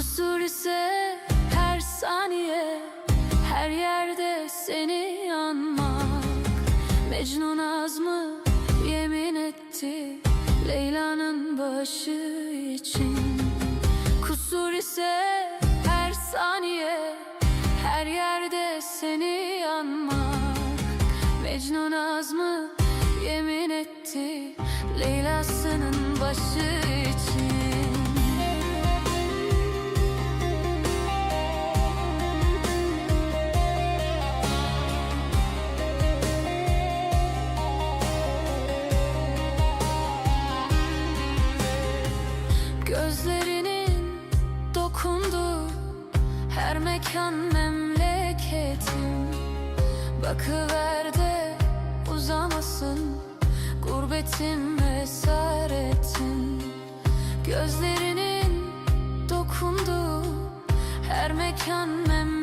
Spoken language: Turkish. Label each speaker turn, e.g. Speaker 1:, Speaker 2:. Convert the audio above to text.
Speaker 1: Kusur ise her saniye Her yerde seni anmak Mecnun azmı yemin etti Leyla'nın başı için. Kusur ise her saniye Her yerde seni anmak Mecnun azmı yemin etti Leyla'sının Gözlerinin dokunduğu her mekan memleketim. Bakıver de uzamasın gurbetim esaretim. Gözlerinin dokunduğu her mekan memleketim